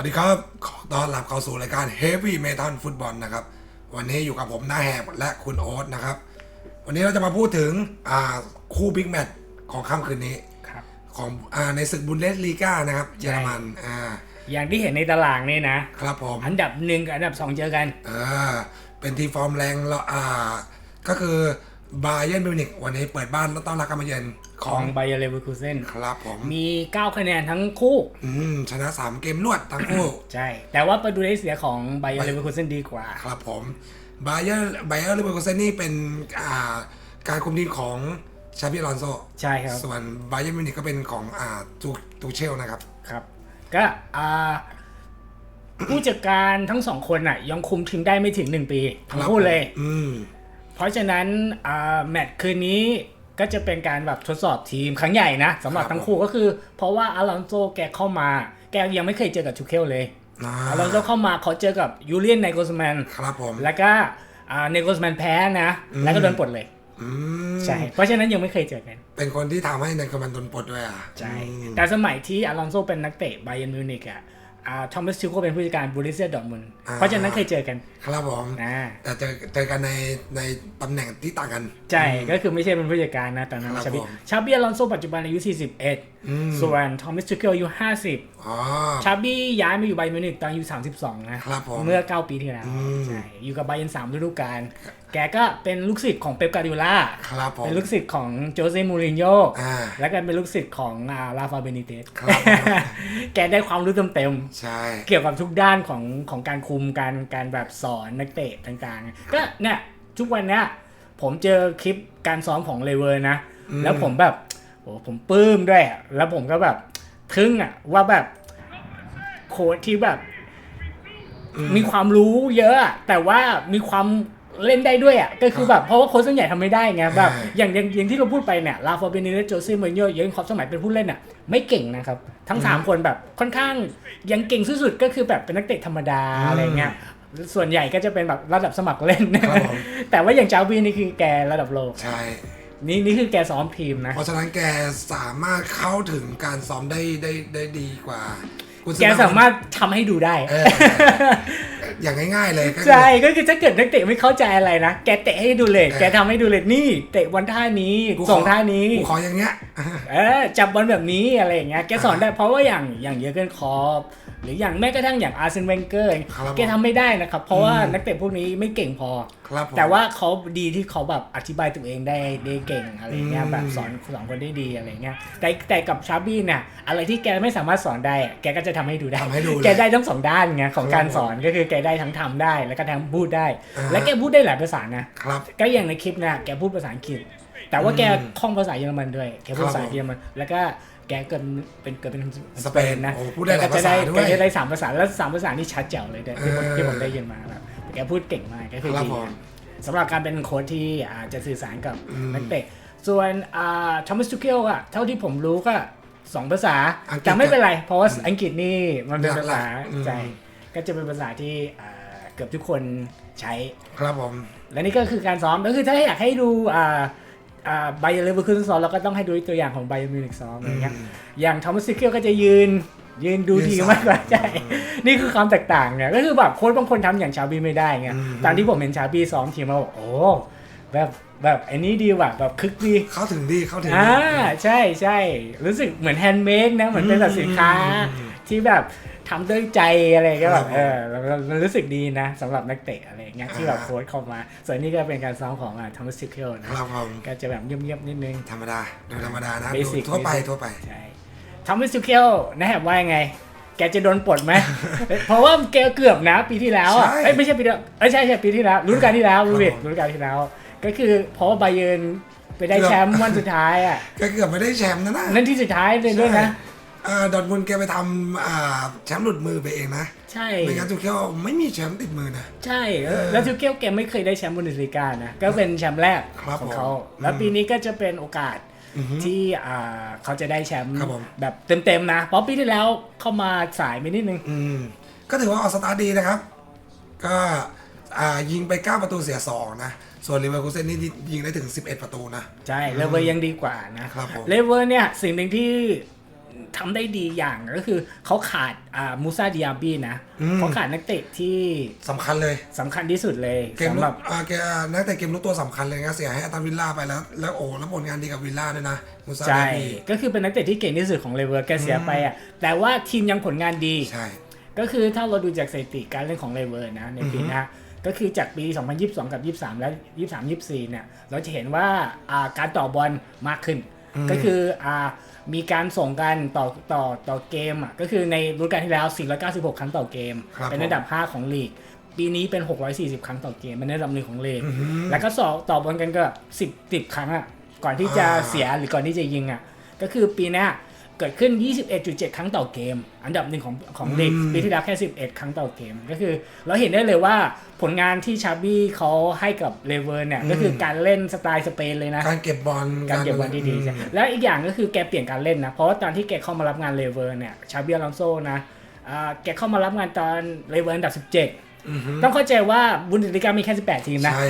สวัสดีครับ ขอต้อนรับเข้าสู่รายการ Heavy Metal Football นะครับ วันนี้อยู่กับผมหน้าแหบและคุณโอ๊ตนะครับ วันนี้เราจะมาพูดถึงอ่าคู่บิ๊กแมตช์ของค่ำคืนนี้ครับของอ่าในศึกบุนเดสลีกานะครับเยอรมันอ่าอย่างที่เห็นในตารางนี่นะ ครับผม อันดับหนึ่งกับอันดับสองเจอกันอ่าเป็นทีมฟอร์มแรงแล้วอ่า ก็คือ บาเย r n นมิวนิกวันนี้เปิดบ้านต้อนรับการมาเยือนขขอองงไบเอร์เลเวอร์คูเซนครับผมมี 9 คะแนนทั้งคู่ อืมชนะ 3 เกมรวดทั้งคู่ ใช่ แต่ว่าประตูได้เสียของไบเอร์เลเวอร์คูเซนดีกว่า ครับผมบาเยอร์บาเยอร์ลิเวอร์พูลนี่เป็นอ่าการคุมทีมของชาบิอลอนโซใช่ครับ ส่วนบาเยอร์มิวนิกก็เป็นของอ่าตูตูเชลนะครับ ครับ ก็อ่า ผู้จัดการทั้งสองคนอะ ยังคุมทีมได้ไม่ถึง 1 ปีทั้งคู่เลย อืม เพราะฉะนั้นอ่าแมตช์คืนนี้ก็จะเป็นการแบบทดสอบทีมครั้งใหญ่นะสำหรับทั้งคู่ก็คือ เพราะว่าอลอนโซแกเข้ามา แกยังไม่เคยเจอกับทูเคลเลยอ่าอลอนโซเข้ามาเขาเจอกับยูเลียนไนโกสแมนครับผมแล้วก็อ่าเนโกสแมนแพ้นะอืมแล้วก็โดนปลดเลยอืมใช่ เพราะฉะนั้นยังไม่เคยเจอกัน เป็นคนที่ทำให้ในคอมมันโดนปลดด้วยอะ ใช่อืมแต่สมัยที่อลอนโซเป็นนักเตะไบเ e นมิวนิกอะอ่า ทอมัสชิลโกเป็นผู้จัดการบูริเซียดอร์ทมุนด์เพราะฉะนั้นเคยเจอกัน ครับผมนะแต่เจอเจอกันในในตำแหน่งที่ต่างกัน ใช่ ก็คือไม่ใช่เป็นผู้จัดการนะตอนนั้นครับชาบิผมชาบิอลอนโซปัจจุบันอายุอืม41 ส่วนทอมัสชิลโกอายุ 50อ๋อชาบี้ย้ายมาอยู่ไบเ e นมิวนิกตอนอายุ 32 นะครับผมเมื่อ 9 ปีที่แล้วอืมใช่อยู่กับไบเ e นสามฤดูกาล แกก็เป็นลูกศิษย์ของเป๊ปการ์ดิโอลาครับผมเป็นลูกศิษย์ของโจเซ่มูรินโญ่อ่าแล้วก็เป็นลูกศิษย์ของอาราฟาเบนิเตสครับแกได้ความรู้เต็มใช่ๆเกี่ยวกับทุกด้านของของการคุมการการแบบสอนนักเตะต่างๆ ก็เนี่ยทุกวันเนี้ยผมเจอคลิปการซ้อมของเลเวอร์นะ แล้วผมแบบโอ้ผมปลื้มด้วยอะแล้วผมก็แบบทึ่งอะว่าแบบโค้ชที่แบบอืมมีความรู้เยอะอะ แต่ว่ามีความ เล่นได้ด้วยอะก็คือแบบเพราะว่าโค้ชส่วนใหญ่ทำไม่ได้ไงแบบใช่อย่างอย่างอย่างที่เราพูดไปเนี่ยลาฟาเบนิเนโจเซ่เมอร์โยเยนครอปสมัยเป็นผู้เล่นอะไม่เก่งนะครับ ทั้งสามคนแบบค่อนข้างยังเก่งที่สุดก็คือแบบเป็นนักเตะธรรมดาอืมอะไรเงี้ยส่วนใหญ่ก็จะเป็นแบบระดับสมัครเล่นครับผมแต่ว่าอย่างจาวีนี่คือแกระดับโลกใช่นี่นี่คือแกซ้อมทีมนะ เพราะฉะนั้นแกสามารถเข้าถึงการซ้อมได้ได้ได้ดีกว่าคุณ แกสามารถทำให้ดูได้เอออย่างง่ายๆเลยก็คือใช่ก็คือถ้าเกิดนักเตะไม่เข้าใจอะไรนะ แกเตะให้ดูเลยเออแกทำให้ดูเลยนี่ เตะบอลท่านี้กูขอส่งท่านี้กูขออย่างเงี้ยเออจับบอลแบบนี้อะไรอย่างเงี้ยแกสอนได้เพราะว่าอย่างอย่างเยอร์เกนคลอป หรืออย่างแม้กระทั่งอย่างอาร์เซนเวนเกอร์ครับผมแกทำไม่ได้นะครับ เพราะว่าอืมนักเตะพวกนี้ไม่เก่งพอครับผมแต่ว่าเขาดีที่เขาแบบอธิบายตัวเองได้ได้เก่งอะไรเงี้ยอืมแบบสอนสอนคนได้ดีอะไรเงี้ยแต่แต่กับชาบี้เนี่ยอะไรที่แกไม่สามารถสอนได้อะแกก็จะทำให้ดูได้ทำให้ดูเลยแกได้ทั้งสองด้านไงของการครับผมสอนก็คือแกได้ทั้งทำได้แล้วก็ทั้งพูดได้อ่าฮะและแกพูดได้หลายภาษานะครับก็อย่างในคลิปนะแกพูดภาษาอังกฤษแต่ว่าแกอืมคล่องภาษาเยอรมันด้วย แกพูดภาษาครับผมเยอรมัน แล้วก็ แกเกิดเป็นเกิดเป็นสเปนนะโอ้พูดได้หลายแกก็จะได้ภาษาด้วยแกจะได้สามภาษาแล้วสามภาษานี่ชัดแจ๋วเลยเนี่ยที่ผมเออที่ผมได้ยินมาแบบแกพูดเก่งมากก็คือครับดีผมสำหรับการเป็นโค้ชที่อาจจะสื่อสารกับอืมนักเตะส่วนอ่าทอมัสทูเกลอะเท่าที่ผมรู้ก็สองภาษาอังกฤษแต่ไม่เป็นไร เพราะว่าอังกฤษนี่มันเป็นภาษาหลักๆอืมใจก็จะเป็นภาษาที่อ่าเกือบทุกคนใช้ครับผมและนี่ก็คือการซ้อมก็คือถ้าอยากให้ดูอ่าอ่า ไบเออร์เลเวอร์คูเซนซ้อมเราก็ต้องให้ดูตัวอย่างของไบเออร์มิวนิกซ้อมอะไรเงี้ยอย่างทอมัสซิเคิลก็จะยืนยืนดูยืนทีซ้อมมากกว่าใช่นี่คือความแตกต่างไงก็คือแบบโค้ชบางคนทำอย่างชาบีไม่ได้ไงอืมตอนที่ผมเห็นชาบีซ้อมทีมเราบอกโอ้แบบแบบไอ้นี้ดีว่ะแบบคึกดี เข้าถึงดีเข้าถึงอ่าดีใช่ใช่รู้สึกเหมือนแฮนด์เมดนะเหมือนเป็นแบบสินค้าอืมที่แบบ ทำด้วยใจอะไรก็แบบครับผมเออเราเราเรารู้สึกดีนะสำหรับนักเตะอะไรอย่างเงี้ยที่แบบอ่าโค้ชเข้ามา ส่วนนี้ก็เป็นการซ้อมของทอมัสซิเคิลนะครับผมก็จะแบบเงียบๆนิดนึง ธรรมดาดูธรรมดานะ Basic ดูทั่วไป Basic ทั่วไปใช่ทอมัสซิเคิลนะฮะว่ายังไง แกจะโดนปลดไหม เพราะว่าแกเกือบนะ ปีที่แล้วอะใช่เอ้ยไม่ใช่ปีที่แล้วเอ้ยใช่ใช่ปีที่แล้วรุ่นการที่แล้วรุ่นครับผมรุ่นการที่แล้ว ก็คือเพราะว่าไบเยิร์นไปได้เกือบแชมป์วันสุดท้ายอะก็เกือบไม่ได้แชมป์นะนะนั่นที่สุดท้ายเลยด้วยนะ อ่าดอร์ทมุนด์แกไปทำอ่าแชมป์หลุดมือไปเองนะใช่ไม่งั้นทูเคียวไม่มีแชมป์ติดมือนะ ใช่เออแล้วทูเกลแกไม่เคยได้แชมป์บุนเดสลีกานะก็เป็นแชมป์แรกครับของเขา ผมแล้วปีนี้ก็จะเป็นโอกาสอือฮึที่อ่าเขาจะได้แชมป์ครับผม แบบเต็มๆนะ เพราะปีที่แล้วเข้ามาสายไปนิดนึง อืมก็ถือว่าออกสตาร์ทดีนะครับ ก็อ่ายิงไป 9 ประตูเสีย 2 นะ ส่วนลิเวอร์พูลเซนนี่ยิงได้ถึง 11 ประตูนะ ใช่เลเวอร์ยังดีกว่านะครับผม เลเวอร์เนี่ยสิ่งหนึ่งที่ ทำได้ดีอย่างก็คือเขาขาดอ่ามูซาดิอาบีนะอืมเขาขาดนักเตะที่สำคัญเลยสำคัญที่สุดเลยเกมสำลุหรักบอ่าเกมอ่านักแต่เกมลุกตัวสำคัญเลยนะเสียให้อาตาวิลล่าไปแล้ว แล้วโอ้แล้วผลงานดีกับวิลล่าด้วยนะมูซาใช่เดบีก็คือเป็นนักเตะที่เก่งที่สุดของเลเวอร์แกเสียไปอะแต่ว่าทีมยังผลงานดีใช่ก็คือถ้าเราดูจากสถิติการเล่นของเลเวอร์นะในปีหน้าก็คือจากปี 2022 กับ 23 และ 23 24 เนี่ย เราจะเห็นว่าอ่าการต่อบอลมากขึ้น ก็คืออ่า มีการส่งกันต่อต่อต่อเกมอะก็คือในฤดูกาลที่แล้ว 496 ครั้งต่อเกม ครับเป็นอันดับ 5 ของลีก ปีนี้เป็น 640 ครั้งต่อเกมเป็นอันดับหนึ่งของลีกอื้อหือแล้วก็สอบต่อบอลกันก็ 10 10 ครั้งอะก่อนที่จะอ่า เสียหรือก่อนที่จะยิงอะก็คือปีเนี้ย เกิดขึ้น 21.7 ครั้งต่อเกม อันดับหนึ่งของของลีกอืมปีที่แล้วแค่ 11 ครั้งต่อเกม ก็คือ เราเห็นได้เลยว่าผลงานที่ชาบี้เขาให้กับเลเวอร์เนี่ย ก็คือการเล่นสไตล์สเปนเลยนะ การเก็บบอลการเก็บบอลที่ดีใช่แล้วอีกอย่างก็คือแกเปลี่ยนการเล่นนะ เพราะว่าตอนที่แกเข้ามารับงานเลเวอร์เนี่ย ชาบี้อลอนโซนะอ่าแกเข้ามารับงานตอนเลเวอร์อันดับอือหือ17 ต้องเข้าใจว่าบุนเดสลิกามีแค่ 18 ทีมนะ ใช่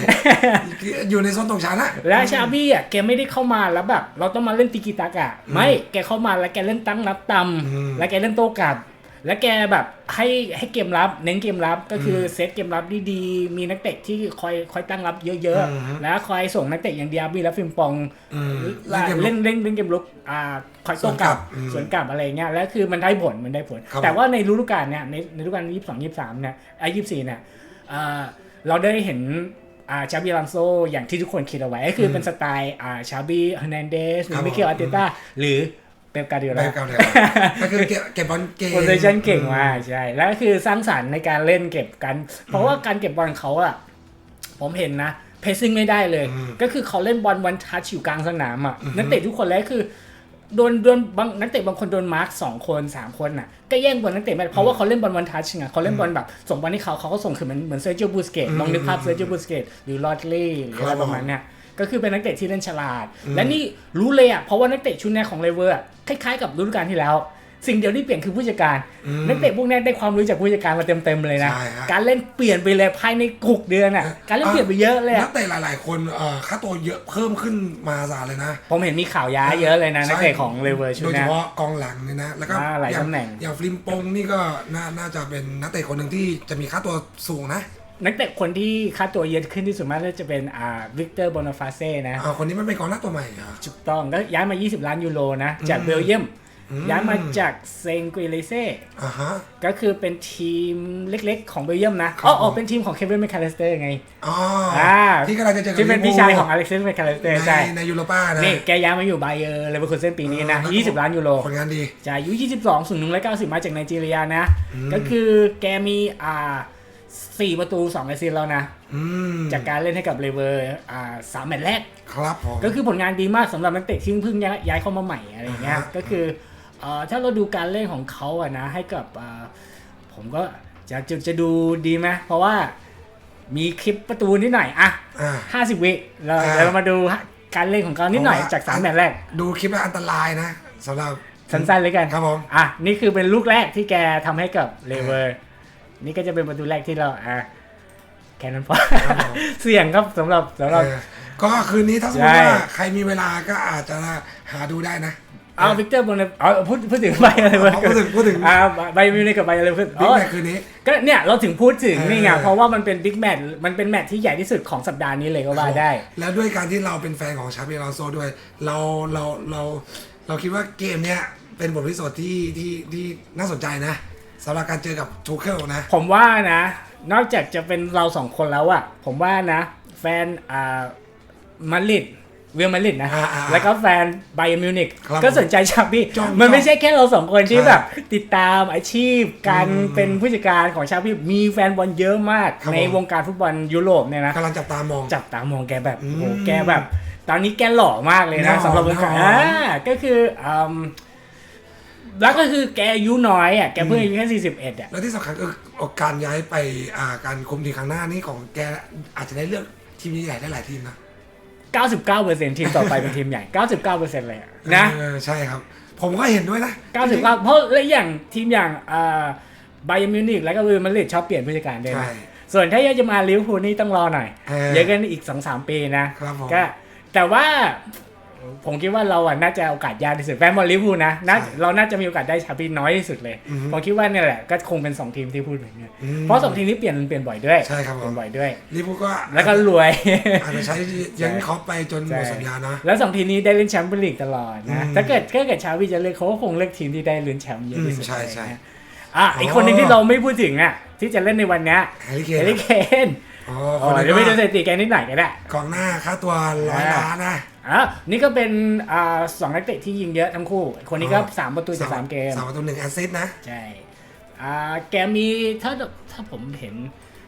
อยู่ในโซนตกชั้นอะและชาบี้อะแกไม่ได้เข้ามาแล้วแบบ เราต้องมาเล่นติกิตากะ ไม่แกเข้ามาแล้วแกเล่นตั้งรับตำแล้วแกเล่นโต้กลับ แล้วแกแบบให้ให้เกมรับ เน้นเกมรับก็คือเซตเกมรับดีๆมีนักเตะที่คอยคอยตั้งรับเยอะๆแล้วคอยส่งนักเตะอย่างเดียบี้และฟิมปองอืมเล่นเกมเล่ลุนกเล่นเล่นเกมลุกอ่าคอยโต้กลับสวนกลับอืมสวนกลับอะไรเงี้ยแล้วคือมันได้ผลมันได้ผลครับแต่ว่าในฤดูกาลเนี่ยในในฤดูกาลยี่สิบสองยี่สิบสามเนี่ยไอ้ยี่สิบสี่เนี่ยอ่าเราได้เห็นอ่าชาบีลันโซอย่างที่ทุกคนคิดเอาไว้ก็คือเป็นสไตล์อ่าชาบีเฮอร์นันเดสหรืครัอบมิเกลผมอาร์เตต้าหรือ เป๊ปการ์ดิโอไปลาเก่าเลยก็คือเก็บเก็บบอลเก่งโพซิชันเก่งมากใช่แล้วก็คือสร้างสรรค์ในการเล่นเก็บกัน เพราะว่าการเก็บบอลเขาอะผมเห็นนะเพสซิ่งไม่ได้เลยอืมก็คือเขาเล่นบอลวันทัชอยู่กลางสนามอะนักเตะทุกคนเลยคือโดนโดนบางนักเตะบางคนโดนมาร์คสองคนสามคนน่ะก็แย่งบอลนักเตะไม่ได้เพราะว่าเขาเล่นบอลวันทัชไงเขาเล่นบอลแบบส่งบอลให้เขาเขาก็ส่งคือเหมือนเหมือนเซอร์จิโอบูสเกตลองนึกภาพเซอร์จิโอบูสเกตหรือลอดลี่หรืออะไรประมาณเนี้ยก็คือเป็นนักเตะที่เล่นฉลาด และนี่รู้เลยอะเพราะว่านักเตะชุดเนี้ยของเลเวอร์อะ คล้ายๆกับฤดูกาลที่แล้ว สิ่งเดียวที่เปลี่ยนคือผู้จัดการนักเตะพวกเนี้ยได้ความรู้จากผู้จัดการมาเต็มๆเลยนะใช่ฮะการเล่นเปลี่ยนไปเลยภายในหกเดือนอะการเล่นเปลี่ยนไปเยอะเลยนัอะกเตะหลายๆคนเอ่อค่าตัวเยอะเพิ่มขึ้นมาศาลเลยนะ ผมเห็นมีข่าวย้ายเยอะเลยนะใช่นักเตะของเลเวอร์ชุดโดยเฉเนี้ยพาะกองหลังเนี่ยนะแล้วก็อ่าหลายอย่างตำแหน่งอย่างฟลิมปงนี่ก็น่าน่าจะเป็นนักเตะคนหนึ่งที่จะมีค่าตัวสูงนะ นักเตะคนที่ค่าตัวเยอะขึ้นที่สุดมากก็จะเป็นอ่าวิกเตอร์บอนาฟาเซ่นะอ่าคนนี้มันเป็นกองหน้าตัวใหม่เหรอถูกต้องก็ย้ายมา 20 ล้านยูโรนะ จากเบลเยียมอืมย้ายมาจากเซงกุยเลเซ่อ่าฮะก็คือเป็นทีมเล็กๆของเบลเยียมนะครับอ๋ออ๋อผมเป็นทีมของเควินแมคคาลิสเตอร์ไงอ๋ออ่าที่กำลังจะเจอกับที่เป็นลิพี่วชายพูลของอเล็กซ์แมคคาลิสเตอร์ในใช่ในยูโรป้านะนี่แกย้ายมาอยู่ไบเออร์เลเวอร์คูเซนปีนี้นะเออ20 ล้านยูโรผลงานดีจะอายุ22สูง190มาจากไนจีเรียนะ ก็คือแกมีอ่า สี่ประตู2อาซิสต์แล้วนะอืมจากการเล่นให้กับเลเวอร์อ่าสามแมตช์แรกครับผมก็คือผลงานดีมากสำหรับนักเตะที่เพิ่งย้ายย้ายเข้ามาใหม่อะไรอย่างเงี้ยอ่าฮะก็คือเอ่อถ้าเราดูการเล่นของเขาอะนะให้กับอ่าผมก็จะจะจะดูดีไหมเพราะว่ามีคลิปประตูนิดหน่อยอะอ่า50วิเราอ่าเรามาดูการเล่นของเขานิดหน่อยเพราะว่าจากสามแมตช์แรก ดูคลิปแล้วอันตรายนะสำหรับสั้นๆเลยกันครับผมอะนี่คือเป็นลูกแรกที่แกทำให้กับเลเวอร์ นี่ก็จะเป็นประตูแรกที่เราอะแค่นั้นพอครับผมเสี่ยงครับสำหรับสำหรับเออก็คืนนี้ถ้าสมมติใช่ว่าใครมีเวลาก็อาจจะหาดูได้นะเอาวิกเตอร์บนเอาพูดพูดถึงใบอะไรเวอร์พูดถึงพูดถึงอ่าใบมิวนิกกับใบอะไรเวอร์บิ๊อ๋กอแมตช์คืนนี้ก็เนี่ยเราถึงพูดถึงเออนี่ไงเพราะว่ามันเป็นบิ๊กแมตช์มันเป็นแมตช์ที่ใหญ่ที่สุดของสัปดาห์นี้เลยก็ว่าได้ แล้วด้วยการที่เราเป็นแฟนของชาเปียรอนโซด้วย เราเราเราเราคิดว่าเกมเนี้ยเป็นบทพิสูจน์ที่ที่ที่น่าสนใจนะ สำหรับการเจอกับทูเคิลนะ ผมว่านะ นอกจากจะเป็นเราสองคนแล้วอะผมว่านะ แฟนอ่ามาดริดเวียลมาดริดนะ อ่าอ่าแล้วก็แฟนไบเอมิวนิกครับก็สนใจชาบี้จ้องมันไม่ใช่แค่เราสองคนที่ใช่แบบ ติดตามอาชีพการอืมเป็นผู้จัดการของชาบี้มีแฟนบอลเยอะมาก ครับในผม วงการฟุตบอลยุโรปเนี่ยนะ กำลังจับตามอง จับตามองแกแบบอืมโอ้แกแบบ ตอนนี้แกหล่อมากเลยนะหล่อสำหรับวงการหล่ออ่อ่าก็คืออืม แล้วก็คือแกอายุน้อยอะแกเพิ่งอายุแค่สี่สิบเอ็ดอะแล้วที่สำคัญคือการย้ายไปอ่าการคุมทีมครั้งหน้านี่ของแกอาจจะได้เลือกทีมใหญ่ๆได้หลายทีมนะ99%ทีมต่อไปเป็นทีมใหญ่ 99%เลยอะนะเออใช่ครับ ผมก็เห็นด้วยนะ 99 เพราะและอย่างทีมอย่างอ่าไบเอร์มิวนิกแล้วก็เวอร์มาดริดชอบเปลี่ยนผู้จัดการด้วยใช่นะส่วนถ้าอยากจะมาลิเวอร์พูลนี่ต้องรอหน่อยเออเดี๋ยวกันอีก 2-3 ปีนะครับผมก็แต่ว่า ผมคิดว่าเราอะน่าจะโอกาสยากที่สุดแฟนบอลลิเวอร์พูลนะน่าใช่เราน่าจะมีโอกาสได้ชาปีน้อยที่สุดเลยอือฮึผมคิดว่าเนี่ยแหละก็คงเป็นสองทีมที่พูดถึงเนี่ยอืมเพราะสองทีมนี้เปลี่ยนเปลี่ยนบ่อยด้วยใช่ครับผมเปลี่ยนบ่อยด้วยลิเวอร์พูลก็แล้วก็รวยอาจจะใช้เยังครอปไปจนหมดสัญญานะแล้วสองทีมนี้ได้เล่นแชมป์เปี้ยนลีกตลอดนะอืมถ้าเกิดถ้าเกิดชาวีจะเลือกเขาก็คงเลือกทีมที่ได้ลุ้นแชมป์เยอะที่สุดอืมใช่ใช่นะอะอีกคนหนึ่งที่เราไม่พูดถึงอะที่จะเล่นในวันเนี้ยแฮร์รี่เคเฮนลิเคนอ๋ออ๋คนอนี้เดี๋ยวไปดูก็สถิติแกนิดหน่อยก็ได้กองหน้าค่าตัวร้อยล้านนะ อะนี่ก็เป็นอ่าสองนักเตะที่ยิงเยอะทั้งคู่ คนนี้ก็อ๋อ สามประตูจากสามเกม สามประตูหนึ่งแอสซิสต์นะ ใช่อ่าแกมีถ้าถ้าผมเห็น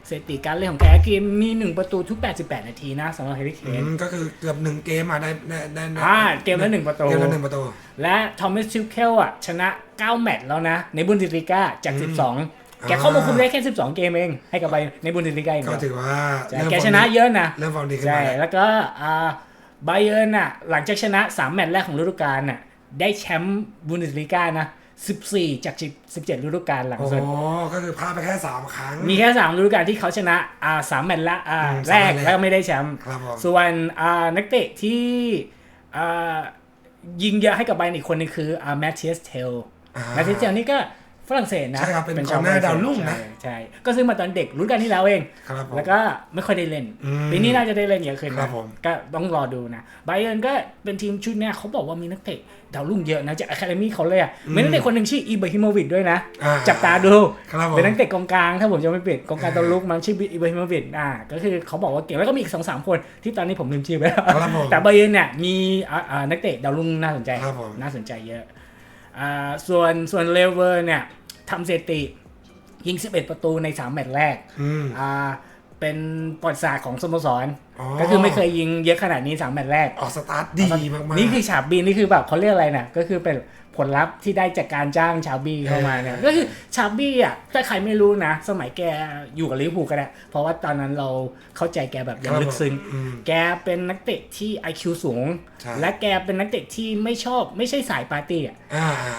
สถิติการเล่นของแกคือมีหนึ่งประตูทุก 88 นาทีนะสำหรับเฮลิเคนอืมก็คือเกือบหนึ่งเกมอะได้ได้ได้ได้อ่าเกมละหนึ่งประตู เกมละหนึ่งประตู และทอมัสชิลเคลอะชนะ 9 แมตช์แล้วนะ ในบุนเดสลิก้าจากอืม12 แกเข้ามาคุมได้แค่ 12 เกมเอง ให้กับไปในบุนเดสลิก้าเองก็ถือว่าใช่เริ่มแกชนะเยอะนะ เริ่มฟอร์มดีขึ้นใช่ มาแล้วแล้วก็อ่า ไบเยิร์นอะหลังจากชนะ 3 แมตช์แรกของฤดูกาลน่ะได้แชมป์บุนเดสลิก้านะ 14 จาก 17ฤดูกาลหลังโอ้สุดก็คือพลาดไปแค่สามครั้ง มีแค่3ฤดูกาลที่เขาชนะอ่าสามแมตช์ละอ่าอืมแรกสามแมตช์แรกแล้วก็ไม่ได้แชมป์ครับผมส่วนอ่านักเตะที่อ่ายิงเยอะให้กับไบเยิร์นอีกคนนึงคืออ่าแมทเทียสเทลอ่าแมทเทียสเทลนี่ก็ฝ รั่งเศสนะใช่ครับเป็นชาวกองหน้าฝรั่เศสดาวรุ่งนะใช่ใช่ก็ซื้อมาตอนเด็กรุ่นการที่แล้วเองครับผมแล้วก็ไม่ค่อยได้เล่นอืมปีนี้น่าจะได้เล่นเยอะขึ้นครันะบผมก็ต้องรอดูนะไบเยิร์นก็เป็นทีมชุดเนี้ยเขาบอกว่ามีนักเตะดาวรุ่งเยอะนะจากอะคาเดมี่เขาเลยอะมีนักเตะคนหนึ่งชื่ออีเบอร์ฮิโมวิชด้วยนะอ่าจับตาดูครับผมเป็นนักเตะกองกลางถ้าผมจะไม่ผิดกองกลางอ่าตัวลุกมันชื่ออิบราฮิโมวิชอ่าก็คือเขาบอกว่าเก่งแล้วก็มีอีกสองสามคนที่ตอนนี้ผมลืมชื่อไปแล้วครับผมแต่ไบเยิร์นเนี่ยมีอ่าอ่านักเตะดาวรุ่งน่าสนใจครับผมน่าสนใจเยอะอ่าส่วนส่วนเลเวอร์เนี่ย ทำสถิติ ยิง 11 ประตูใน 3 แมตช์แรกอืมอ่าเป็นประวัติศาสตร์ของสโมสรอ๋อก็คือไม่เคยยิงเยอะขนาดนี้ 3 แมตช์แรกออกสตาร์ทดีมากๆนี่คือฉาบบีนี่คือแบบเขาเรียกอะไรนะก็คือเป็นผลลัพธ์ที่ได้จากการจ้างชาบบีเข้ามาเนี่ยก็คือชาบบีอะถ้าใครไม่รู้นะ สมัยแกอยู่กับลิเวอร์พูลก็ได้เพราะว่าตอนนั้นเราเข้าใจแกแบบอย่างลึกซึ้งอืมแกเป็นนักเตะที่ IQ สูงใช่และแกเป็นนักเตะที่ไม่ชอบไม่ใช่สายปาร์ตี้อะอ่าอ่า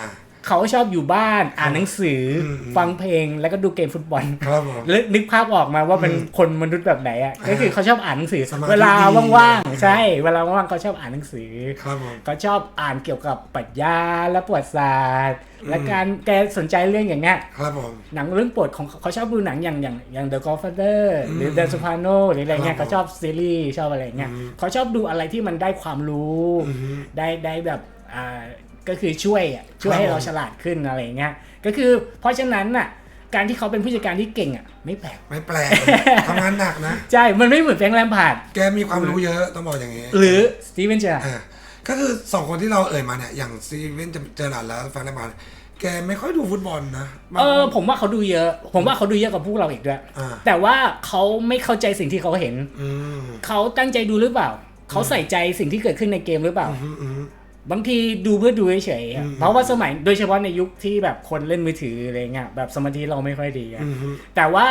เขาชอบอยู่บ้านอ่านหนังสืออมอืมฟังเพลงแล้วก็ดูเกมฟุตบอลครับผมนึกนึกภาพออกมาว่าเป็นคนมนุษย์แบบไหนอะก็คือเขาชอบอ่านหนังสือสมาธิเวลาดีว่างๆใช่ เวลาว่างๆเขาชอบอ่านหนังสือครับผมเขาชอบอ่านเกี่ยวกับปรัชญาและประวัติศาสตร์ และการแกสนใจเรื่องอย่างเงี้ยครับผมหนังเรื่องโปรดของเขาชอบดูหนังอย่างอย่างอย่าง The Godfather หรือ The Soprano หรืออะไรเงี้ยครับเขาชอบซีรีส์ชอบอะไรเงี้ยอืมเขาชอบดูอะไรที่มันได้ความรู้อืมได้ได้แบบอ่า ก็คือช่วยอะช่วยครับให้เราผมฉลาดขึ้นอะไรเงี้ยก็คือเพราะฉะนั้นน่ะการที่เขาเป็นผู้จัดการที่เก่งอะไม่แปลกไม่แปลกทำงานหนักนะใช่ มันไม่เหมือนแฟรงค์แลมพาร์ดแกมีความรู้เยอะต้องบอกอย่างนี้ หรือสตีเวนเจอร์อ่าก็คือสองคนที่เราเอ่ยมาเนี่ยอย่างซีเวนเจอร์หลานแล้วแฟนแลมาแกไม่ค่อยดูฟุตบอลนะบางเออผมว่าเขาดูเยอะ ผมว่าเขาดูเยอะกว่าพวกเราอีกด้วยอ่าแต่ว่าเขาไม่เข้าใจสิ่งที่เขาเห็นอืมเขาตั้งใจดูหรือเปล่าเขาใส่ใจสิ่งที่เกิดขึ้นในเกมหรือเปล่าอืมอืม บางทีดูเพื่อดูเฉยๆอะอืมเพราะว่าสมัยโดยเฉพาะในยุคที่แบบคนเล่นมือถืออะไรเงี้ยแบบสมาธิเราไม่ค่อยดีอะอืมอืมแต่ว่า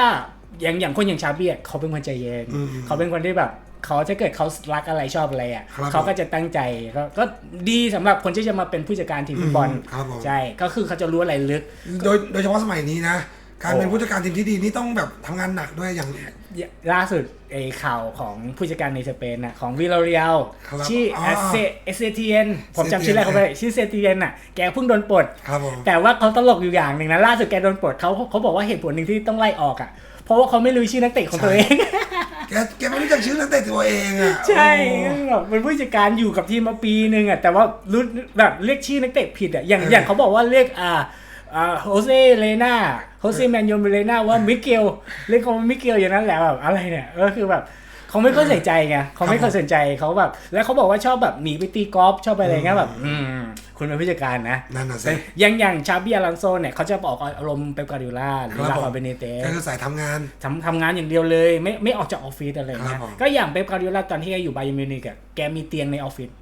อย่างอย่างคนอย่างชาเบียเขาเป็นคนใจเย็นอืมเขาเป็นคนที่แบบเขาถ้าเกิดเขารักอะไรชอบอะไรอะครับเขาก็จะตั้งใจก็ก็ดีสำหรับคนที่จะมาเป็นผู้จัดการทีมฟุตบอลอืมครับผมใช่ก็คือเขาจะรู้อะไรลึก โดยโดยเฉพาะสมัยนี้นะ การโอ้เป็นผู้จัดการทีมที่ดีนี่ต้องแบบทำงานหนักด้วยอย่าง ล่าสุดไอ้ข่าวของผู้จัดการในสเปนน่ะของวิล o เรียลครับชื่ออ๋อเอเซเอเซเทียนผมจำชื่อแรกเขาไปชื่อเซเทียนน่ะแกเพิ่งโดนปลด ครับผม แต่ว่าเขาตลกอยู่อย่างหนึ่งนะล่าสุดแกโดนปลดเขาเขาบอกว่าเหตุผลหนึ่งที่ต้องไล่ออกอะเพราะว่าเขาไม่รู้ชื่อนักเตะของตัวเอง แกแกไม่รู้จักชื่อนักเตะตัวเองอะใช่โอ้แบบเป็นผู้จัดการอยู่กับทีมมาปีหนึ่งอะแต่ว่ารู้แบบเรียกชื่อนักเตะผิดอะอย่างเออออย่างเขาบอกว่าเรียกอ่าอ่า โฮเซเลนาโฮเซแมนยนเบเลนาว่ามิเกลเรียกเขาว่ามิเกลอย่างนั้นแหละแบบอะไรเนี่ยก็คือแบบเขาไม่ค่อยใส่ใจไงเขาไม่ค่อยสนใจเขาแบบ แล้วเขาบอกว่าชอบแบบหนีไปตีกอล์ฟชอบไปอะไรเงี้ยแบบอืมคุณเป็นผู้จัดการนะนั่นน่ะสิแต่อย่างอย่างชาบิอาลันโซเนี่ยเขาจะบอกอารมณ์เปปกาดิโอล่าหรือครับลาผมฟาเบเนเตสแกคือสายทำงานทำทำงานอย่างเดียวเลย ไม่ไม่ออกจากออฟฟิศอะไรครัเงี้บยผมก็อย่างเป๊ปกาดิโอลาตอนที่แกอยู่ไบเยร์นมิวนิกอะแกมีเตียงในออฟฟิศอืม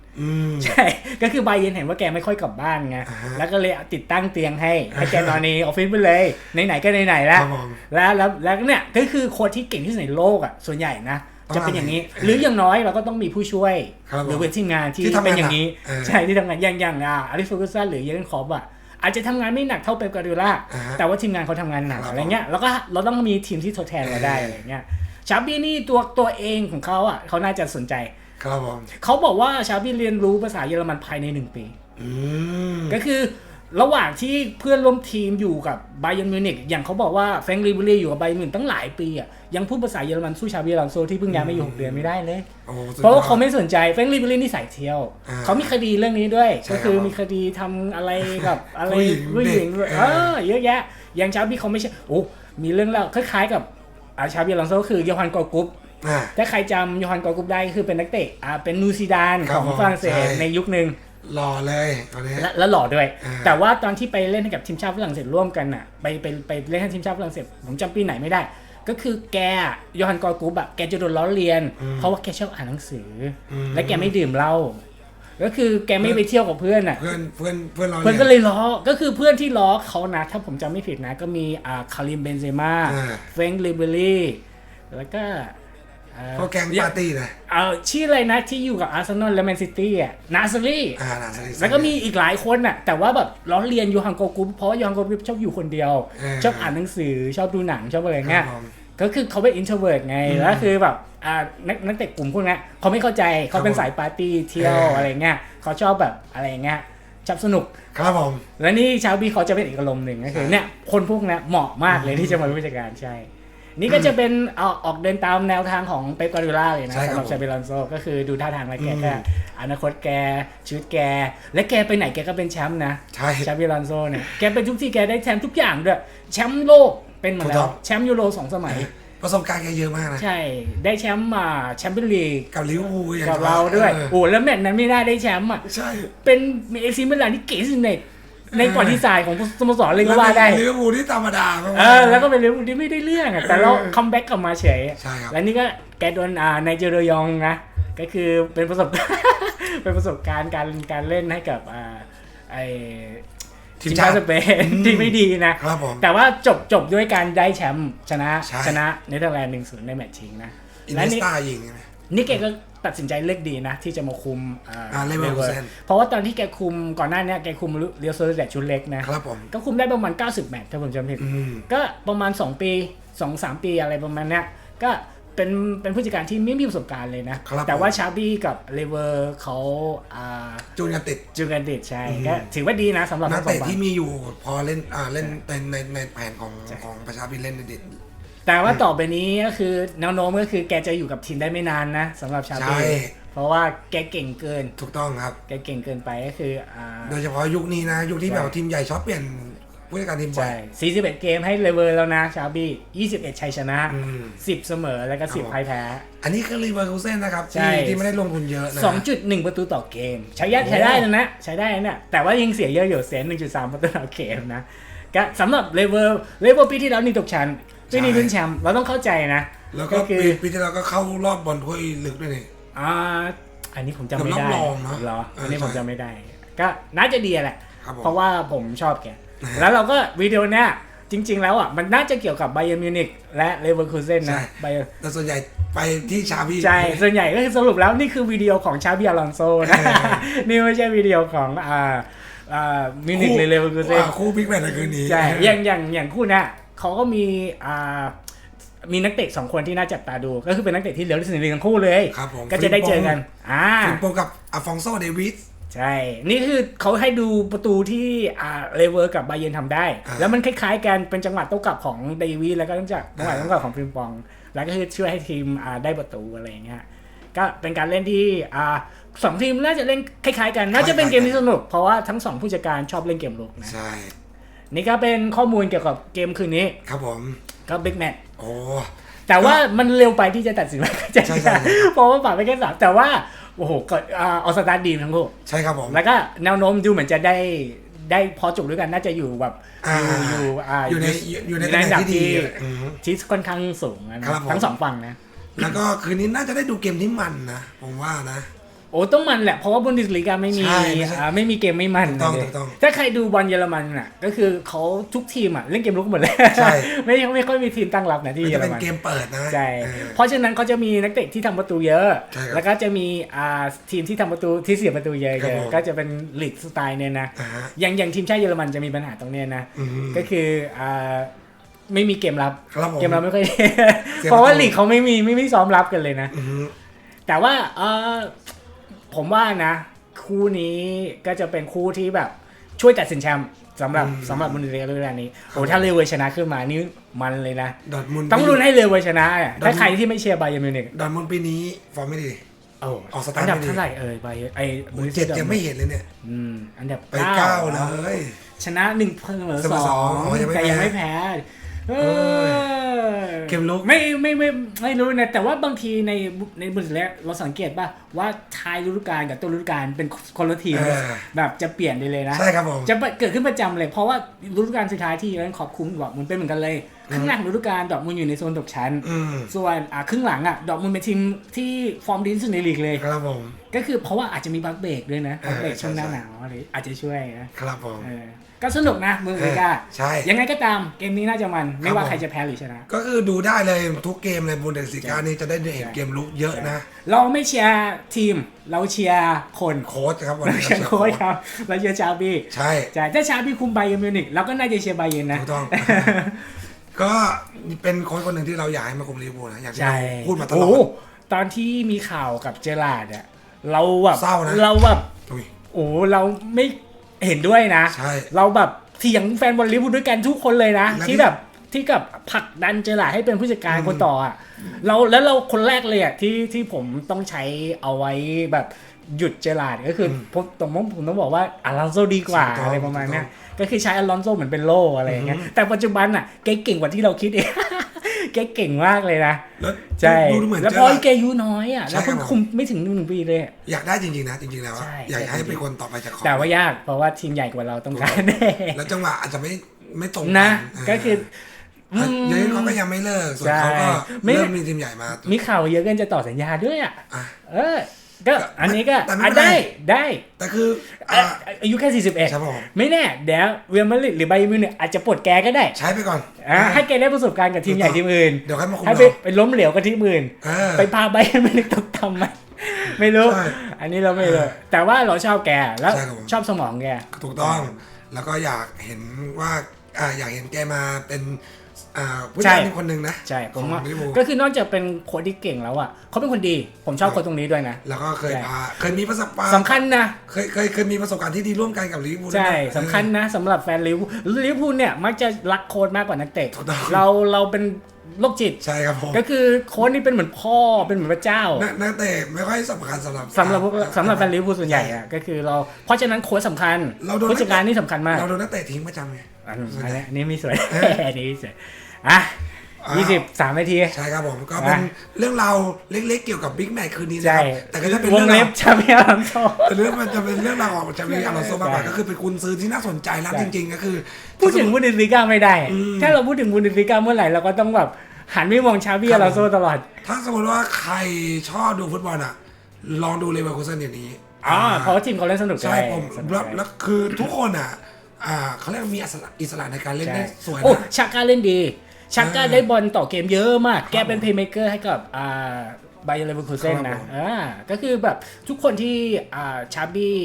ใช่ ก็คือไบเยร์นเห็นว่าแกไม่ค่อยกลับบ้านไงอ่าฮะแล้วก็เลยติดตั้งเตียงให้ ให้แกนอนในออฟฟิศไปเลย ไหนๆก็ไหนๆแล้ควรับผมแล้วแล้วแล้วเนี่ยก็คือโค้ชที่เก่งที่สุดในโลกอะส่วนใหญ่นะต้องจะเป็นอย่างนี้ทำอย่างนี้ หรืออย่างน้อยเราก็ต้องมีผู้ช่วยครับผมหรือเป็นทีมงานที่ที่ทำงานเป็นอย่างนี้หนักเออใช่ ที่ทำงานอย่างอย่างอ่าอลิฟฟูกุสันหรือเยอร์เกนคอปอะอาจจะทำงานไม่หนักเท่าเป๊ปกาดิโอลาอ่าฮะแต่ว่าทีมงานเขาทำงานหนักครับอะไรเงี้ย แล้วก็เราต้องมีทีมที่ทดแทนเราได้เออออะไรเงี้ยชาบี้นี่ตัวตัวเองของเขาอะเขาน่าจะสนใจ ครับผมเขาบอกว่าชาบีเรียนรู้ภาษาเยอรมันภายในหนึ่งปีอืมก็คือระหว่างที่เพื่อนร่วมทีมอยู่กับไบเ e นมิวนิกอย่างเขาบอกว่าแฟรงค์ริเบรี่อยู่กับไบเ e นมิวนิกตั้งหลายปีอะยังพูดภาษาเยอรมันสู้ชาบีลอนโซที่เพิ่งย้ายมาอยู่หกเดือนไม่ได้เลยโอ้สุดยอดเพราะว่าเขาไม่สนใจแฟรงค์ริเบรี่นี่สายเที่ยวอ่าเขามีคดีเรื่องนี้ด้วยใช่ก็คือครับมีคดีทำอะไรกับอะไรผู้หญิงผู้หญิงเด็กเอเอออเยอะแยะอย่างชาบีเขาไม่ใช่โอ้มีเรื่องเล่าคล้ายๆกับอาชาบีลอนโซก็คือโยฮันกอร์กุปอ่า ถ้าใครจำโยฮันกอร์กุปได้ก็คือเป็นนักเตะอ่าเป็นนูซิดานครัขบองผมฝรั่งเศสใช่ในยุคหนึ่งหล่อเลยตอนนี้และและหล่อด้วยอ่าแต่ว่าตอนที่ไปเล่นให้กับทีมชาติฝรั่งเศสร่วมกันน่ะไปไปไปเล่นให้ทีมชาติฝรั่งเศสผมจำปีไหนไม่ได้ ก็คือแกอะโยฮันกอร์กุปอะแกจะโดนล้อเลียน เพราะว่าแกชอบอ่านหนังสืออมและแกไม่ดื่มเหล้าก็คือแกไม่ไปเที่ยวกับเพื่อนอะเพื่อนเพื่อนเพื่อนเราเพื่อนก็เลยล้อก็คือเพื่อนที่ล้อเขานะถ้าผมจำไม่ผิดนะ ก็มีอ่าคาริมเบนเซม่าอ่าเฟรงค์ลิเบรี่แล้วก็ อ่าเขาแกงปาร์ตี้เลย เอาชื่ออะไรนะที่อยู่กับอาร์เซนอลและแมนซิตี้อะนาซารีอ่าน่าสนิทแล้วก็มีอีกหลายคนน่ะ แต่ว่าแบบล้อเลียนยูฮังโกกุปเพราะว่ายูฮังโกกุปชอบอยู่คนเดียวเออชอบอ่านหนังสือชอบดูหนังชอบอะไรครัเงี้บยผมก็คือเขาเป็นอินโทรเวิร์ดไง แล้วคือแบบอ่านักนักเตะกลุ่มพวกเนี้ยเขาไม่เข้าใจเขาเป็นสายปาร์ตี้เที่ยวเออออะไรเงี้ยเขาชอบแบบอะไรเงี้ยชอบสนุก ครับผม แล้วนี่ชาวบีเขาจะเป็นอีกอารมณ์หนึ่งก็คือใช่เนี่ยคนพวกเนี้ยเหมาะมากเลยที่จะมาเป็นผู้จัดการใช่ นี่ก็จะเป็นเอาออกเดินตามแนวทางของเป๊ปกวาร์ดิโอล่าเลยนะใช่ครับสำหรับผมชาเบลอนโซก็คือดูท่าทางแล้วแกอืม ก็อนาคตแกชีวิตแก และแกไปไหนแกก็เป็นแชมป์นะใช่ ชาเบลอนโซเนี่ยแกเป็นทุกที่แกได้แชมป์ทุกอย่างด้วยแชมป์โลกเป็นมาถูกแล้ต้วอง แชมป์ยูโรสองสมัย ประสบการณ์แกเยอะมากนะใช่ได้แชมป์มาแชมเปี้ยนลีกกับลิเวอร์พูลอย่งกับเราด้วย ออโอ้แล้วแมตช์นั้นไม่ได้ได้แชมป์อะ ใช่ เป็นเอซีมิลานที่เก๋ที่สุดใน ในประวัติศาสตร์ของสโมสรเลยก็ว่าได้ลิเวอร์พูลที่ธรรมดามากๆเออแล้วก็เป็นเรื่องที่ไม่ได้เรื่องอะแต่เราคัมแบ็กกลับมาเฉยใช่ครับและนี่ก็แกโดนอ่าในเจอร์ยองนะก็คือเป็นประสบเป็นประสบการณ์การการเล่นให้กับอ่าไอทีทีมมชาชาติติสเปนที่ไม่ดีนะครับผมแต่ว่าจบจบด้วยการได้แชมป์ชนะใช่ชนะเนเธอร์แลนด์หนึ่งศูนย์ในแมตช์ชิงนะอินและเนสนี่ตายิงใช่ไหมนี่แกก็ ตัดสินใจเลือกดีนะ ที่จะมาคุมอ่าอ่า Leverkusen เพราะว่าตอนที่แกคุมก่อนหน้าเนี้แกคุมเรียวโซลแต่ชุดเล็กนะครับผมก็คุมได้ประมาณ 90 แมตช์ถ้าผมจำไม่ผิดอืมก็ประมาณ 2 ปี 2-3 ปีอะไรประมาณเนี้ยก็เป็นเป็นผู้จัดการที่ไม่มีประสบการณ์เลยนะครับแต่ว่าผมชาบี้กับเลเวอร์เขาอ่าจูนกันติดจูกันดิดใช่อืมก็ถือว่าดีนะสำหรับนักทั้งสองเตะฝั่งที่มีอยู่พอเล่นอ่าเล่นในในในแผนของของประชาพิเล่นในเด็ด แต่ว่าต่อไปนี้ก็คือแนวโน้มก็คือแกจะอยู่กับทีมได้ไม่นานนะสำหรับชาบี้ใช่ เพราะว่าแกเก่งเกิน ถูกต้องครับ แกเก่งเกินไปก็คืออ่าโดยเฉพาะยุคนี้นะ ยุคที่ใช่แบบทีมใหญ่ชอบเปลี่ยนผู้จัดการทีมบ่อใช่ย 41 เกมให้เลเวอร์แล้วนะชาบี้21 ชัยชนะ อืม 10 เสมอแล้วก็ครับผม10พ่ายแพ้ อันนี้คือรีเวอร์คูเซนนะครับใช่ ที่ที่ไม่ได้ลงทุนเยอะนะ 2.1 ประตูต่อเกม ใช้ยะโอ้ ใช้ได้นะนะ ใช้ได้นะเนี่ยแต่ว่ายังเสียเยอะอยู่เสีย1.3 ประตูต่อเกมนะก็สำหรับเลเวอร์เลเวอร์ปีที่แล้วนี่ตกชั้น ปีนี้ขึ้นแชมป์เราต้องเข้าใจนะ แล้วก็ก็คือ ปีปีที่แล้วก็เข้ารอบบอลถ้วยลึกด้วยนี่ อ่าอันนี้ผมจำไม่ได้เกือบรอบรองเนอะเหรอเอออัอันนี้ผมใช่จำไม่ได้ ก็น่าจะดีแหละ ครับผมเพราะว่าผมชอบแก แล้วเราก็วิดีโอเนี้ยจริง ๆ แล้วอะมันน่าจะเกี่ยวกับไบเ e อร์มิวนิกและเลเวอร์คูเซนนะไบแต่ส่วนใหญ่ไปที่ชาพี่ใช่ส่วนใหญ่ก็คือสรุปแล้วนี่คือวิดีโอของชาบิอลอนโซนะ เออ นี่ไม่ใช่วิดีโอของอ่าอ่ามิวนิกหรือเลเวอร์คูเซน อ่าคู่บิ๊กแมตช์ในคืนนี้ ใช่ อย่างอย่างอย่างคู่เนี้ย เขาก็มีอ่ามีนักเตะสองคนที่น่าจับตาดู ก็คือเป็นนักเตะที่เหลือที่สุดในลีกทั้งคู่เลย ครับผมก็จะได้เจอกัน อ่าฟิมโปกับอาฟองโซเดวิสใช่ นี่คือเขาให้ดูประตูที่อ่าเลเวอร์กับไบเยนทำได้อ่าแล้วมันคล้ายๆกันเป็นจังหวะโต้กลับของเดวิสแล้วก็จังหวะจังหวะอ่าโต้กลับของฟิมปอง แล้วก็คือช่วยให้ทีมอ่าได้ประตูอะไรอย่างเงี้ยก็เป็นการเล่นที่อ่าสองทีมน่าจะเล่นคล้ายๆกัน น่าจะเป็นเกมที่สนุก เพราะว่าทั้งสองผู้จัดการชอบเล่นเกมลุกนะใช่ นี่ก็เป็นข้อมูลเกี่ยวกับเกมคืนนี้ ครับผมก็บิ๊กแมตช์โอ้แต่ว่ามันเร็วไปที่จะตัดสินว่าจะใช่ใช่เพราะว่าปาดไปแค่สามแต่ว่าโอ้โหก็อ่าออสตาร์ดีมทั้งคู่ใช่ครับผม แล้วก็แนวโน้มดูเหมือนจะได้ได้พอจบด้วยกันน่าจะอยู่แบบอ่าอยู่อยู่อ่าอยู่ในอยู่ในในตำแหน่ระดับงที่ดีที่อืมที่ค่อนข้างสูงนะครับผมทั้งสองฝั่งนะ แล้วก็คืนนี้น่าจะได้ดูเกมที่มันนะผมว่านะ โอ้ต้องมันแหละ เพราะว่าบุนดิสลีกาไม่มีใช่ไม่ใช่อ่าไม่มีเกมไม่มันถูกต้องเลยถูกต้องถ้าใครดูบอลเยอรมันน่ะ ก็คือเขาทุกทีมอะเล่นเกมรุกหมดเลยใช่ ไม่ไม่ค่อยมีทีมตั้งรับนะที่มันเยอจะรเป็นมัน เกมเปิดนะใช่ เออ เพราะฉะนั้นเขาจะมีนักเตะที่ทำประตูเยอะ ใช่ครับแล้วก็จะมีอ่าทีมที่ทำประตูที่เสียประตูเยครับอะผม ๆก็จะเป็นลีกสไตล์เนี่ยนะ อ่าฮะอย่างอย่างทีมชาติเยอรมันจะมีปัญหาตรงเนี้ยนะ อืม ก็คืออ่าไม่มีเกมรับ ครับผม เกมรับไม่ค่อยเสียประตูเพราะว่าลีกเขาไม่มีไม่มีซ้อมรับกันเลยนะ อืมแต่ว่าเออ ผมว่านะ คู่นี้ก็จะเป็นคู่ที่แบบช่วยตัดสินแชมป์สำหรับอืมสำหรับบุนเดสลีกาฤดูกาลนี้โอ้ถ้าเลเวอร์ชนะขึ้นมานี่มันเลยนะ ดอร์ทมุนด์ต้องรุนให้เลเวอร์ชนะอะดอร์ทมุนด์ถ้าใครที่ไม่เชียร์ไบเยร์นมิวนิกดอร์ทมุนด์ปีนี้ฟอร์มไม่ดี โอ้ออกสตาร์ทอันดับไม่ดี เท่าไหร่เอ่ยไบเยร์นไอ้โอ้ยเจ็ดยังไม่เห็นเลยเนี่ย อืมอันดับไปเก้าเลนะยชนะหนึ่งเพิ่มเหลือเสมอสสอองงอ๋อยังไม่แต่ยังแพ้ ไม่แพ้ เออเกมลุก ไม่ไม่ไม่ไม่รู้นะ แต่ว่าบางทีในในบุนเดสลีกาเราสังเกตป่ะว่าท้ายฤดูกาลกับต้นฤดูกาลเป็นคนละทีมเออ แบบจะเปลี่ยนไปเลยนะ ใช่ครับผม จะเกิดขึ้นประจำเลย เพราะว่าฤดูกาลสุดท้ายที่นั้นขอบคุ้มดอกมันเป็นเหมือนกันเลยครึ่งแรกฤดูกาลดอกมันอยู่ในโซนตกชั้น อืมส่วนอะครึ่งหลังอะดอกมันเป็นทีมที่ฟอร์มดีที่สุดในลีกเลย ครับผม ก็คือเพราะว่าอาจจะมีบัคเบรกด้วยนะเอบัอคเบรกใช่ช่วงหน้าใช่ หนาวอะไรอาจจะช่วยนะครับผม เออ ก็สนุกนะมือเมกาใช่ยังไงก็ตามเกมนี้น่าจะมัน ไม่ว่าผมใครจะแพ้หรือชนะ ก็คือดูได้เลยทุกเกมเลยบุนเดสลิกานี่จะได้เห็นเกมลุกเยอะนะ เราไม่เชียร์ทีม เราเชียร์คนโค้ชครับวันเรานี้เชียร์โค้ชครับเราเชียร์ชาบี้ใช่ใช่ถ้าชาบี้คุมไบเยร์นมิวนิกเราก็น่าจะเชียร์ไบเยร์นนะถูกต้องก็เป็นโค้ชคนหนึ่งที่เราอยากให้มาคุมลิเวอร์พูลนะอย่างที่ใช่เราพูดมาตลอโอ้ดตอนที่มีข่าวกับเจอราร์ดอะเราแบบเศร้านะเราแบบอุ้ยโอ้เราไม่ เห็นด้วยนะ ใช่ เราแบบเถียงแฟนบอลลิเวอร์พูลด้วยกันทุกคนเลยนะ และที่ ที่แบบที่กับผลักดันเจอราร์ดให้เป็นผู้จัดการคนต่ออะเราแล้วเราคนแรกเลยอะที่ที่ผมต้องใช้เอาไว้แบบหยุดเจอราร์ดก็คืออผมตรงผมต้องบอกว่าอลอนโซดีกว่าถูกต้องอะไรประมาณเนี้ยถูกต้ก็คือใช้อลอนโซเหมือนเป็นโล่อะไรอย่างเงี้ยแต่ปัจจุบันอะแกเก่งกว่าที่เราคิดเอง แกเก่งมากเลยนะแล้วใช่ดูเหมือนแล้วเจพออร์ราร์ดแกอายุน้อยอะใช่แล้วเพิ่งครับผมคุมไม่ถึงหนึ่งปีเลยอะอยากได้จริงๆนะจริงๆแล้วอะใช่อยากให้จริงๆเป็นคนต่อไปจากของแต่ว่ายากเพราะว่าทีมใหญ่กว่าเราต้องการแน่แล้วจังหวะอาจจะไม่ไม่ตรงนะาก็คือเอ่ออยังเขาก็ยังไม่เลิกส่วนเขาก็ใช่ไม่เริ่มมีทีมใหญ่มา มีข่าวเยอะเกินจะต่อสัญญาด้วยอะอะเออ ก็อันนี้ก็แต่ไม่อะเป็นไร ได้ได้แต่คืออะอะอายุแค่ 41 ครับผมไม่แน่เดี๋ยวเรียลมาดริดหรือไบเยร์นมิวนิกอาจจะปลดแกก็ได้ใช้ไปก่อน อะให้แกได้ประสบการณ์กับทีมใหญ่ทีมอื่นเดี๋ยวค่อยมาคุมให้ไปเราไปล้มเหลวกับทีมอื่น เออ ไปพาไบเยร์นมิวนิกตกต่ำไหมไม่รู้ ใช่อันนี้เราไม่รู้แต่ว่าเราชอบแกแล้วใช่ครับผม ชอบสมองแก ถูกต้องแล้วก็อยากเห็นว่าอ่าอยากเห็นแกมาเป็นอ่า ผู้ใช่ชายคนหนึ่งนะใช่ผมของว่าลิเวอร์พูลก็คือนอกจากเป็นโค้ชที่เก่งแล้วอะเขาเป็นคนดี ผมชอบคนตรงนี้ด้วยนะ แล้วก็เคยใช่พาเคยมีประสบการณ์สำคัญนะเคยเคยเคยมีประสบการณ์ที่ดีร่วมกันกับลิเวอร์พูลใช่ด้วยนะสำคัญนะสำหรับแฟนลิเวอร์พูลลิเวอร์พูลเนี่ยมักจะรักโค้ชมากกว่านักเตะถูกต้องเราเราเป็น โรคจิต ใช่ครับผมก็คือโค้ชนี่เป็นเหมือนพ่อเป็นเหมือนพระเจ้า นักนักเตะไม่ค่อยสำคัญสำหรับสำหรับพวกสำหรับแฟนลิเวอร์พูลส่วนใหญ่อะก็คือเราเพราะฉะนั้นโค้ชสำคัญเราโดนผู้จัดการนี่สำคัญมากเราโดนนักเตะทิ้งประจำไงอันส่วนใหญ่อันนี้มีสวยเอออันนี้มีสวยอะอ่า ยี่สิบสามนาที ใช่ครับผมก็เป็นอะเรื่องราวเล็กๆเกี่ยวกับบิ๊กแมตช์คืนนี้นะใช่ครับแต่ก็จะเป็นวเรื่งองเล็ราบวชาเบียร์ลัมโซแต่เรื่องมันจะเป็นเรื่องราวของชาวีอลอนโซมากกว่าใช่ก็คือเป็นกุนซื้อที่น่าสนใจแล้วใช่จริง ๆ ก็คือ พูดถึงบูนเดสลีกาไม่ได้อืมถ้าเราพูดถึงบูนเดสลีกาเมื่อไหร่เราก็ต้องแบบหันไปมองชาเบียครับร์ลัมโซตลอด ถ้าสมมติว่าใครชอบดูฟุตบอลอะ ลองดูเลเวอร์คูเซนเดี๋ยวนี้อ๋อเพราะว่าทีมเขาเล่นสนุกใช่ผมสนุกแล้วแล้วคือทุกคนอะอ่าเขาเรียกว่ามีอิสระอิสระในการเล่นใช่ได้สวยโอ้นะชาก้าเล่นดี ชาก้าอ่าได้บอลต่อเกมเยอะมากครับแกเป็นเพย์เม k เกอร์ให้กับอ่าไบเยอร์เลเวอร์คูเซนครับนะผมอ่าก็คือแบบทุกคนที่อ่าชาบี้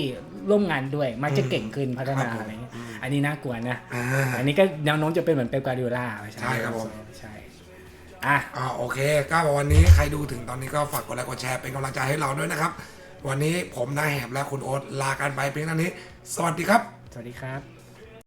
ร่วมงานด้วย มักจะเก่งขึ้นพัฒนาครับผมอะไรเงี้ยอันนี้น่ากลัวนะอ่าอันนี้ก็แนวโน้มจะเป็นเหมือนเป๊ปกวาร์ดิโอลาใช่ครับผมใช่อะอ่าโอเคก็วันนี้ใครดูถึงตอนนี้ก็ฝากกดไลค์กดแชร์เป็นกำลังใจให้เราด้วยนะครับ วันนี้ผมนายแหบและคุณโอ๊ตลากันไปเพียงเท่านี้ สวัสดีครับ สวัสดีครับ